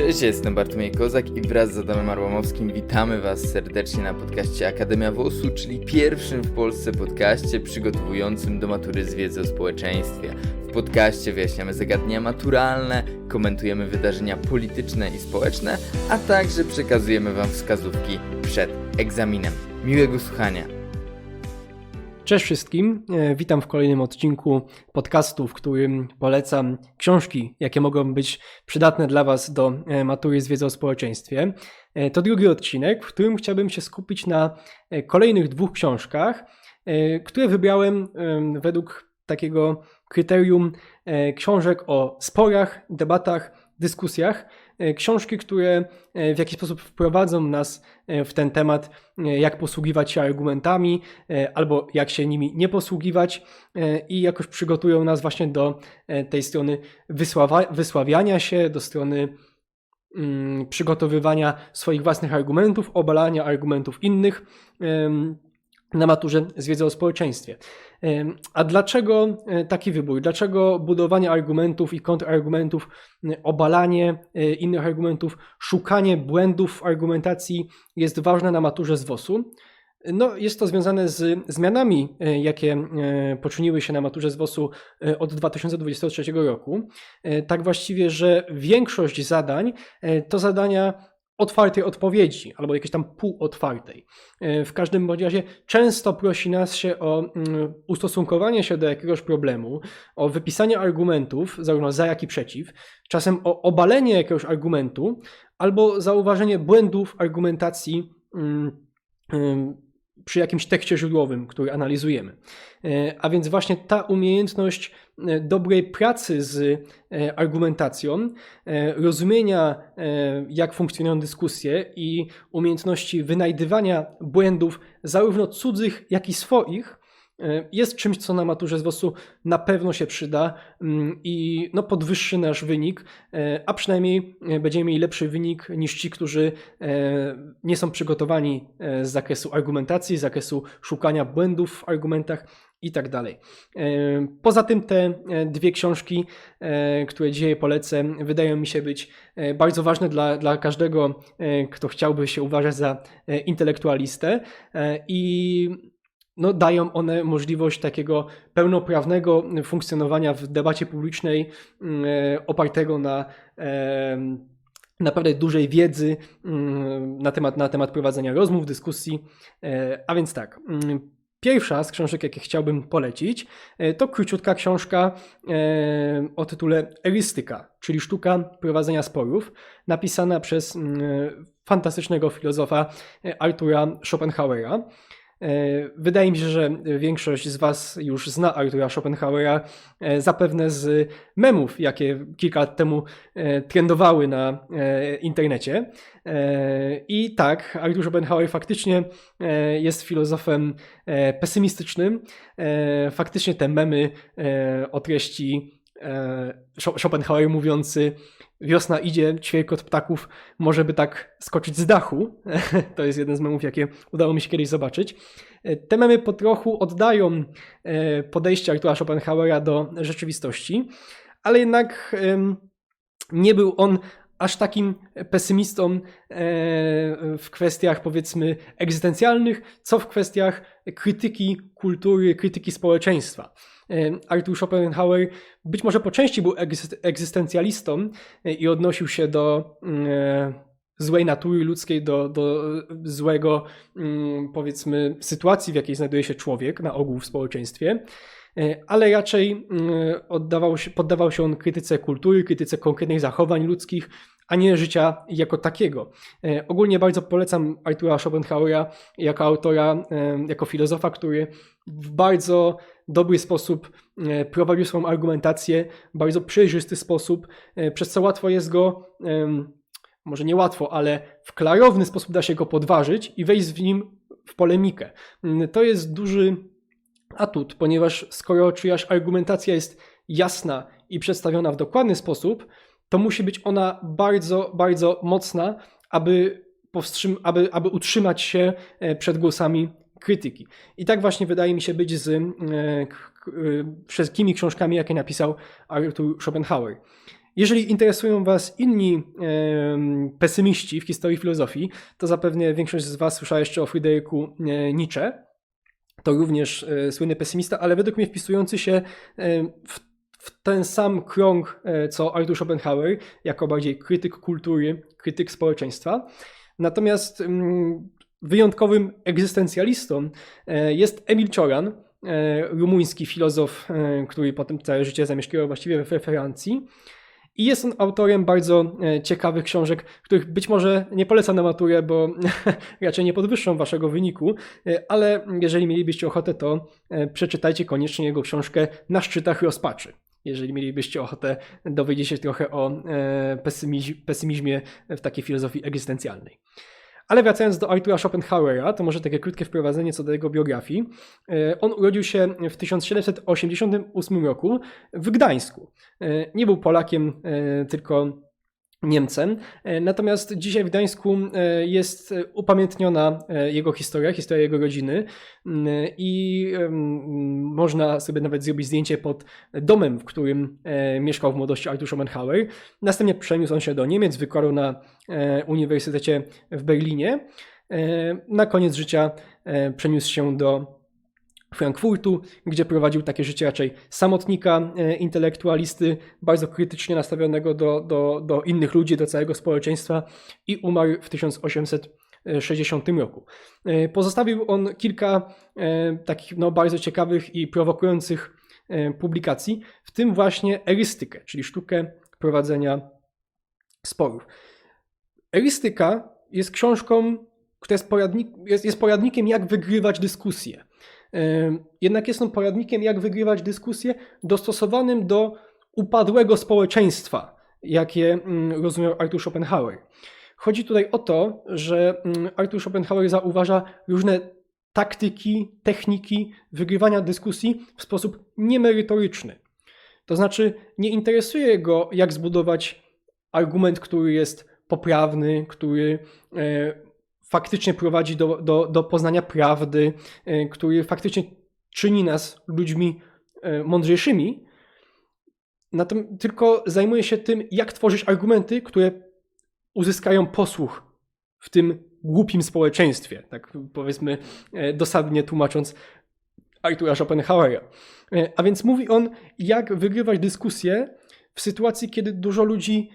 Cześć, jestem Bartłomiej Kozak i wraz z Adamem Arłamowskim witamy Was serdecznie na podcaście Akademia WOS-u, czyli pierwszym w Polsce podcaście przygotowującym do matury z wiedzy o społeczeństwie. W podcaście wyjaśniamy zagadnienia maturalne, komentujemy wydarzenia polityczne i społeczne, a także przekazujemy Wam wskazówki przed egzaminem. Miłego słuchania! Cześć wszystkim, E, witam w kolejnym odcinku podcastu, w którym polecam książki, jakie mogą być przydatne dla Was do e, matury z wiedzy o społeczeństwie. E, To drugi odcinek, w którym chciałbym się skupić na kolejnych dwóch książkach, które wybrałem em, według takiego kryterium książek o sporach, debatach, dyskusjach. E, Książki, które e, w jakiś sposób wprowadzą nas e, w ten temat, jak posługiwać się argumentami, albo jak się nimi nie posługiwać, i jakoś przygotują nas właśnie do tej strony wysława- wysławiania się, do strony mm, przygotowywania swoich własnych argumentów, obalania argumentów innych na maturze z wiedzy o społeczeństwie. A dlaczego e, taki wybór? Dlaczego budowanie argumentów i kontrargumentów, obalanie e, innych argumentów, szukanie błędów w argumentacji jest ważne na maturze z WOS-u? No, jest to związane z zmianami, e, jakie poczyniły się na maturze z WOS-u od 2023 roku. Tak właściwie, że większość zadań to zadania otwartej odpowiedzi albo jakiejś tam półotwartej. E, W każdym razie często prosi nas się o mm, ustosunkowanie się do jakiegoś problemu, o wypisanie argumentów, zarówno za, jak i przeciw, czasem o obalenie jakiegoś argumentu albo zauważenie błędów argumentacji. mm, ym, przy jakimś tekście źródłowym, który analizujemy. E, A więc właśnie ta umiejętność e, dobrej pracy z e, argumentacją, rozumienia, jak funkcjonują dyskusje i umiejętności wynajdywania błędów zarówno cudzych, jak i swoich, jest czymś, co na maturze z WOS-u na pewno się przyda mm, i no, podwyższy nasz wynik, e, a przynajmniej e, będziemy mieli lepszy wynik niż ci, którzy e, nie są przygotowani e, z zakresu argumentacji, z zakresu szukania błędów w argumentach i tak dalej. E, Poza tym te e, dwie książki, e, które dzisiaj polecę, wydają mi się być e, bardzo ważne dla, dla każdego, e, kto chciałby się uważać za e, intelektualistę e, i no, dają one możliwość takiego pełnoprawnego funkcjonowania w debacie publicznej mm, e, opartego na e, naprawdę dużej wiedzy mm, na temat, na temat prowadzenia rozmów, dyskusji. E, A więc tak. mm, Pierwsza z książek, jakie chciałbym polecić, to króciutka książka o tytule Erystyka, czyli sztuka prowadzenia sporów, napisana przez fantastycznego filozofa Artura Schopenhauera. E, Wydaje mi się, że większość z Was już zna Artura Schopenhauera, e, zapewne z memów, jakie kilka lat temu e, trendowały na internecie. I tak, Artur Schopenhauer faktycznie jest filozofem pesymistycznym. Faktycznie te memy o treści Scho- Schopenhauer mówiący wiosna idzie, ćwierkot ptaków może by tak skoczyć z dachu. To jest jeden z memów, jakie udało mi się kiedyś zobaczyć. Te memy po trochu oddają e, podejście Artura Schopenhauera do rzeczywistości, ale jednak nie był on aż takim pesymistą e, w kwestiach powiedzmy egzystencjalnych, co w kwestiach krytyki kultury, krytyki społeczeństwa. E, Arthur Schopenhauer być może po części był egzyst- egzystencjalistą e, i odnosił się do e, złej natury ludzkiej, do, do złego mm, powiedzmy sytuacji, w jakiej znajduje się człowiek na ogół w społeczeństwie. E, ale raczej mm, oddawał się, poddawał się on krytyce kultury, krytyce konkretnych zachowań ludzkich, a nie życia jako takiego. E, Ogólnie bardzo polecam Artura Schopenhauera jako autora, e, jako filozofa, który w bardzo dobry sposób e, prowadził swoją argumentację, bardzo przejrzysty sposób, przez co łatwo jest go, może nie łatwo, ale w klarowny sposób da się go podważyć i wejść w nim w polemikę. Mm, To jest duży atut, ponieważ skoro czyjaś argumentacja jest jasna i przedstawiona w dokładny sposób, to musi być ona bardzo, bardzo mocna, aby, powstrzym- aby, aby utrzymać się e, przed głosami krytyki. I tak właśnie wydaje mi się być z e, e, wszystkimi książkami, jakie napisał Arthur Schopenhauer. Jeżeli interesują Was inni em, pesymiści w historii filozofii, to zapewne większość z Was słyszała jeszcze o Fryderyku e, Nietzsche. To również e, słynny pesymista, ale według mnie wpisujący się e, w, ten sam krąg e, co Arthur Schopenhauer, jako bardziej krytyk kultury, krytyk społeczeństwa. Natomiast mm, wyjątkowym egzystencjalistą e, jest Emil Cioran, e, rumuński filozof, który potem całe życie zamieszkiwał właściwie we Francji. I jest on autorem bardzo ciekawych książek, których być może nie polecam na maturę, bo raczej nie podwyższą waszego wyniku, ale jeżeli mielibyście ochotę, to przeczytajcie koniecznie jego książkę Na szczytach rozpaczy. Jeżeli mielibyście ochotę dowiedzieć się trochę o e, pesymiz- pesymizmie w takiej filozofii egzystencjalnej. Ale wracając do Artura Schopenhauera, to może takie krótkie wprowadzenie co do jego biografii. E, On urodził się w 1788 roku w Gdańsku. E, Nie był Polakiem, tylko Niemcem. E, Natomiast dzisiaj w Gdańsku e, jest e, upamiętniona jego historia, historia jego rodziny Mm, i można sobie nawet zrobić zdjęcie pod domem, w którym mieszkał w młodości Arthur Schopenhauer. Następnie przeniósł on się do Niemiec, wykładał na Uniwersytecie w Berlinie. Na koniec życia przeniósł się do Frankfurtu, gdzie prowadził takie życie raczej samotnika, e, intelektualisty, bardzo krytycznie nastawionego do, do, do innych ludzi, do całego społeczeństwa i umarł w 1860 roku. E, Pozostawił on kilka e, takich no, bardzo ciekawych i prowokujących publikacji, w tym właśnie erystykę, czyli sztukę prowadzenia sporów. Erystyka jest książką, która jest, poradnik, jest, jest poradnikiem, jak wygrywać dyskusje. Jednak jest on poradnikiem, jak wygrywać dyskusje, dostosowanym do upadłego społeczeństwa, jakie mm, rozumiał Arthur Schopenhauer. Chodzi tutaj o to, że mm, Arthur Schopenhauer zauważa różne taktyki, techniki wygrywania dyskusji w sposób niemerytoryczny. To znaczy, nie interesuje go, jak zbudować argument, który jest poprawny, który e, faktycznie prowadzi do, do, do poznania prawdy, e, który faktycznie czyni nas ludźmi e, mądrzejszymi, Natom- tylko zajmuje się tym, jak tworzyć argumenty, które uzyskają posłuch w tym głupim społeczeństwie, tak powiedzmy e, dosadnie tłumacząc Artura Schopenhauera. A więc mówi on, jak wygrywać dyskusję w sytuacji, kiedy dużo ludzi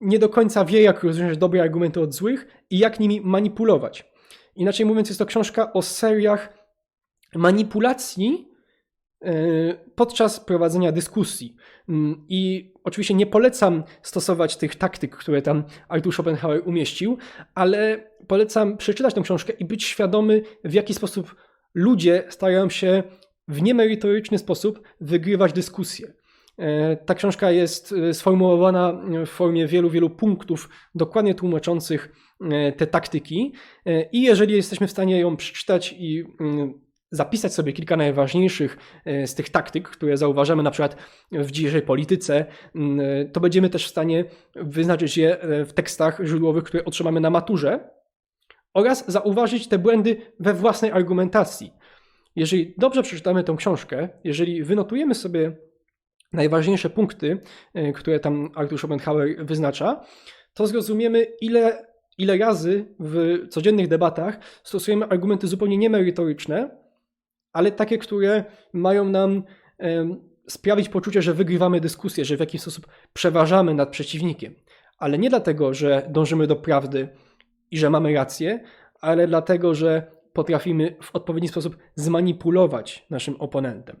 nie do końca wie, jak rozróżniać dobre argumenty od złych i jak nimi manipulować. Inaczej mówiąc, jest to książka o seriach manipulacji e, podczas prowadzenia dyskusji. Mm, I oczywiście nie polecam stosować tych taktyk, które tam Arthur Schopenhauer umieścił, ale polecam przeczytać tę książkę i być świadomy, w jaki sposób ludzie starają się w niemerytoryczny sposób wygrywać dyskusje. E, Ta książka jest e, sformułowana w formie wielu, wielu punktów, dokładnie tłumaczących e, te taktyki. I jeżeli jesteśmy w stanie ją przeczytać i mm, zapisać sobie kilka najważniejszych z tych taktyk, które zauważamy na przykład w dzisiejszej polityce, mm, to będziemy też w stanie wyznaczyć je w tekstach źródłowych, które otrzymamy na maturze oraz zauważyć te błędy we własnej argumentacji. Jeżeli dobrze przeczytamy tę książkę, jeżeli wynotujemy sobie najważniejsze punkty, e, które tam Arthur Schopenhauer wyznacza, to zrozumiemy, ile, ile razy w codziennych debatach stosujemy argumenty zupełnie niemerytoryczne, ale takie, które mają nam sprawić poczucie, że wygrywamy dyskusję, że w jakiś sposób przeważamy nad przeciwnikiem. Ale nie dlatego, że dążymy do prawdy i że mamy rację, ale dlatego, że potrafimy w odpowiedni sposób zmanipulować naszym oponentem.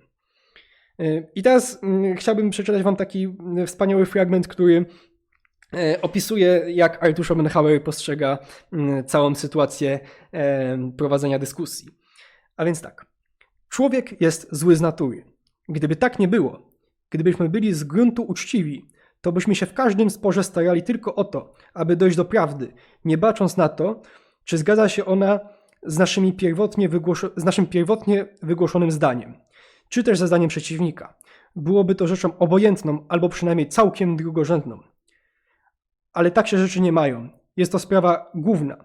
Y, I teraz mm, chciałbym przeczytać Wam taki mm, wspaniały fragment, który e, opisuje, jak Arthur Schopenhauer postrzega mm, całą sytuację e, prowadzenia dyskusji. A więc tak. Człowiek jest zły z natury. Gdyby tak nie było, gdybyśmy byli z gruntu uczciwi, to byśmy się w każdym sporze starali tylko o to, aby dojść do prawdy, nie bacząc na to, czy zgadza się ona z, naszymi pierwotnie z naszym pierwotnie wygłoszonym zdaniem, czy też ze zdaniem przeciwnika. Byłoby to rzeczą obojętną albo przynajmniej całkiem drugorzędną. Ale tak się rzeczy nie mają. Jest to sprawa główna.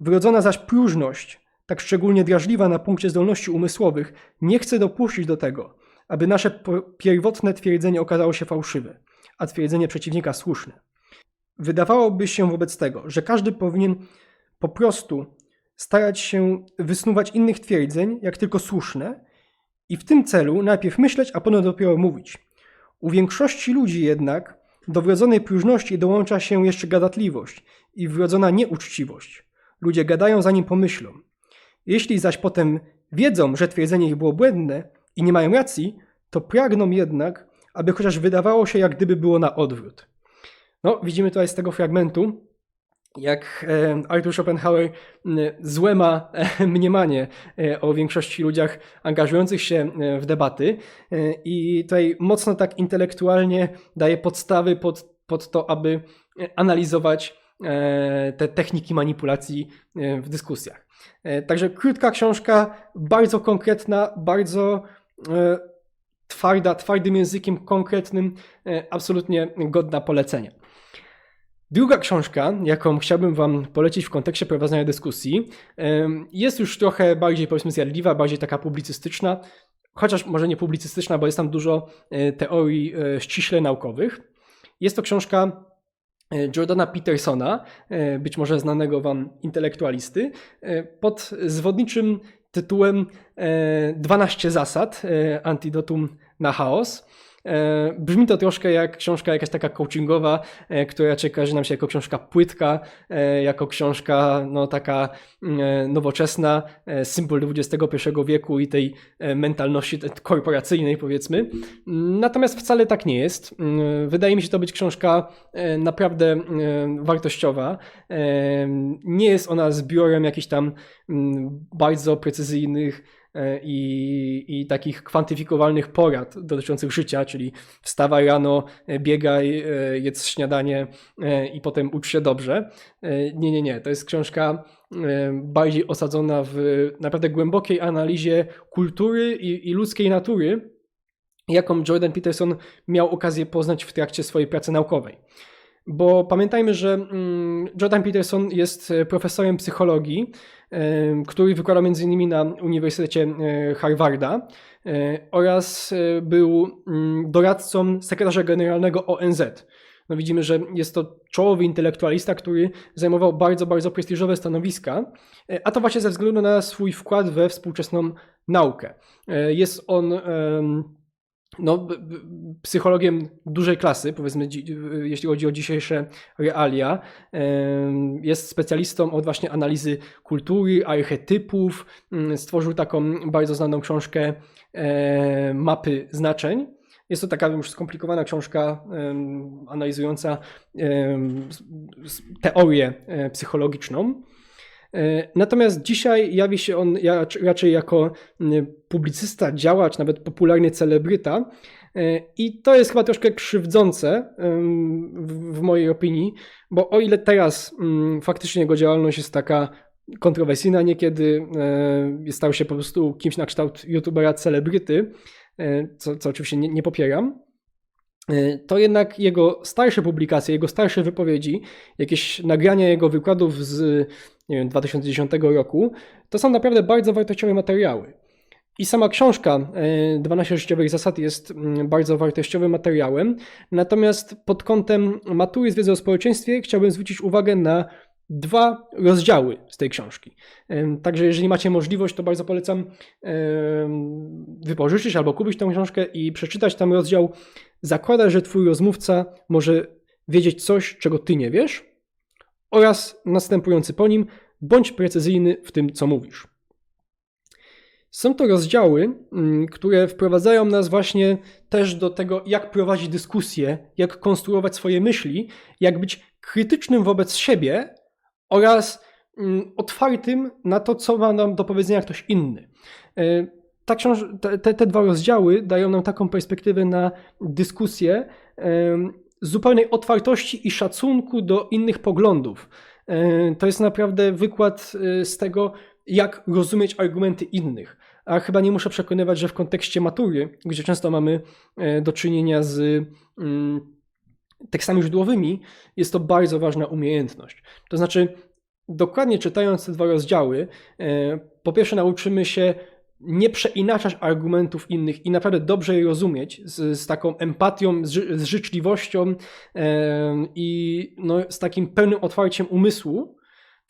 Wrodzona zaś próżność, tak szczególnie drażliwa na punkcie zdolności umysłowych, nie chce dopuścić do tego, aby nasze pierwotne twierdzenie okazało się fałszywe. a twierdzenie przeciwnika słuszne. Wydawałoby się wobec tego, że każdy powinien po prostu starać się wysnuwać innych twierdzeń, jak tylko słuszne, i w tym celu najpierw myśleć, a potem dopiero mówić. U większości ludzi jednak do wrodzonej próżności dołącza się jeszcze gadatliwość i wrodzona nieuczciwość. Ludzie gadają zanim pomyślą. Jeśli zaś potem wiedzą, że twierdzenie ich było błędne i nie mają racji, to pragną jednak, aby chociaż wydawało się, jak gdyby było na odwrót. No, widzimy tutaj z tego fragmentu, jak e, Arthur Schopenhauer złe ma e, mniemanie e, o większości ludziach angażujących się w debaty i tutaj mocno tak intelektualnie daje podstawy pod, pod to, aby analizować te techniki manipulacji w dyskusjach. Także krótka książka, bardzo konkretna, bardzo twarda, twardym językiem konkretnym, absolutnie godna polecenia. Druga książka, jaką chciałbym Wam polecić w kontekście prowadzenia dyskusji, jest już trochę bardziej, powiedzmy, zjadliwa, bardziej taka publicystyczna, chociaż może nie publicystyczna, bo jest tam dużo e, teorii e, ściśle naukowych. Jest to książka e, Jordana Petersona, być może znanego Wam intelektualisty, pod zwodniczym tytułem e, 12 zasad antidotum na chaos. E, Brzmi to troszkę jak książka jakaś taka coachingowa, e, która raczej nam się jako książka płytka, e, jako książka no, taka e, nowoczesna, symbol XXI wieku i tej mentalności korporacyjnej powiedzmy. Natomiast wcale tak nie jest. Mm, Wydaje mi się to być książka naprawdę wartościowa. Nie jest ona zbiorem jakichś tam mm, bardzo precyzyjnych i, i takich kwantyfikowalnych porad dotyczących życia, czyli wstawaj rano, e, biegaj, e, jedz śniadanie e, i potem ucz się dobrze. E, Nie, nie, nie. To jest książka e, bardziej osadzona w naprawdę głębokiej analizie kultury i, i ludzkiej natury, jaką Jordan Peterson miał okazję poznać w trakcie swojej pracy naukowej. Bo pamiętajmy, że mm, Jordan Peterson jest e, profesorem psychologii, e, który wykładał m.in. na Uniwersytecie e, Harvarda oraz był mm, doradcą sekretarza generalnego ONZ. No widzimy, że jest to czołowy intelektualista, który zajmował bardzo, bardzo prestiżowe stanowiska, a to właśnie ze względu na swój wkład we współczesną naukę. Jest on no, psychologiem dużej klasy, powiedzmy, jeśli chodzi o dzisiejsze realia. Jest specjalistą od właśnie analizy kultury, archetypów. Mm, Stworzył taką bardzo znaną książkę e, Mapy znaczeń. Jest to taka już skomplikowana książka analizująca teorię e, psychologiczną. E, Natomiast dzisiaj jawi się on raczej jako publicysta, działacz, nawet popularny celebryta. E, I to jest chyba troszkę krzywdzące w, mojej opinii, bo o ile teraz faktycznie jego działalność jest taka kontrowersyjna, niekiedy e, stał się po prostu kimś na kształt youtubera celebryty, co, co oczywiście nie, nie popieram, to jednak jego starsze publikacje, jego starsze wypowiedzi, jakieś nagrania jego wykładów z nie wiem, 2010 roku, to są naprawdę bardzo wartościowe materiały. I sama książka e, 12 życiowych zasad jest mm, bardzo wartościowym materiałem. Natomiast pod kątem matury z wiedzy o społeczeństwie chciałbym zwrócić uwagę na dwa rozdziały z tej książki. Także jeżeli macie możliwość, to bardzo polecam wypożyczyć albo kupić tę książkę i przeczytać tam rozdział Zakłada, że twój rozmówca może wiedzieć coś, czego ty nie wiesz oraz następujący po nim bądź precyzyjny w tym, co mówisz. Są to rozdziały, mm, które wprowadzają nas właśnie też do tego, jak prowadzić dyskusję, jak konstruować swoje myśli, jak być krytycznym wobec siebie oraz mm, otwartym na to, co ma nam do powiedzenia ktoś inny. E, Ta książ- te, te, dwa rozdziały dają nam taką perspektywę na dyskusję em, zupełnej otwartości i szacunku do innych poglądów. E, To jest naprawdę wykład e, z tego, jak rozumieć argumenty innych. A chyba nie muszę przekonywać, że w kontekście matury, gdzie często mamy e, do czynienia z mm, tekstami źródłowymi, jest to bardzo ważna umiejętność. To znaczy, dokładnie czytając te dwa rozdziały, e, po pierwsze nauczymy się nie przeinaczać argumentów innych i naprawdę dobrze je rozumieć z, z taką empatią, z, z życzliwością em, i no, z takim pełnym otwarciem umysłu,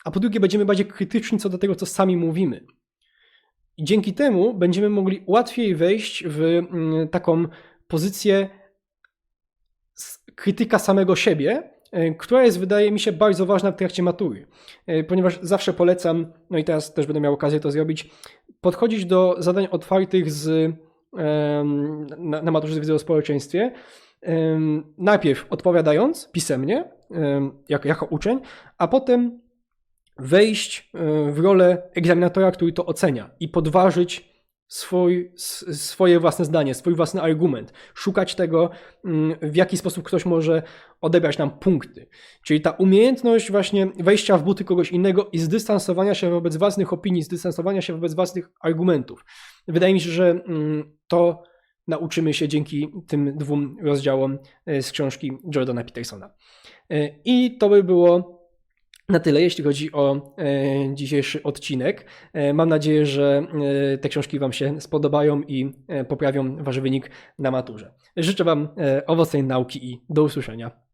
a po drugie będziemy bardziej krytyczni co do tego, co sami mówimy. Dzięki temu będziemy mogli łatwiej wejść w mm, taką pozycję krytyka samego siebie, e, która jest, wydaje mi się, bardzo ważna w trakcie matury. E, Ponieważ zawsze polecam, no i teraz też będę miał okazję to zrobić, podchodzić do zadań otwartych z, na, na maturze z wiedzy o społeczeństwie, najpierw odpowiadając pisemnie, em, jak, jako uczeń, a potem wejść e, w rolę egzaminatora, który to ocenia i podważyć swój, swoje własne zdanie, swój własny argument, szukać tego, mm, w jaki sposób ktoś może odebrać nam punkty. Czyli ta umiejętność właśnie wejścia w buty kogoś innego i zdystansowania się wobec własnych opinii, zdystansowania się wobec własnych argumentów. Wydaje mi się, że mm, to nauczymy się dzięki tym dwóm rozdziałom e, z książki Jordana Petersona. E, I to by było na tyle, jeśli chodzi o e, dzisiejszy odcinek. E, mam nadzieję, że e, te książki Wam się spodobają i e, poprawią Wasz wynik na maturze. Życzę Wam e, owocnej nauki i do usłyszenia.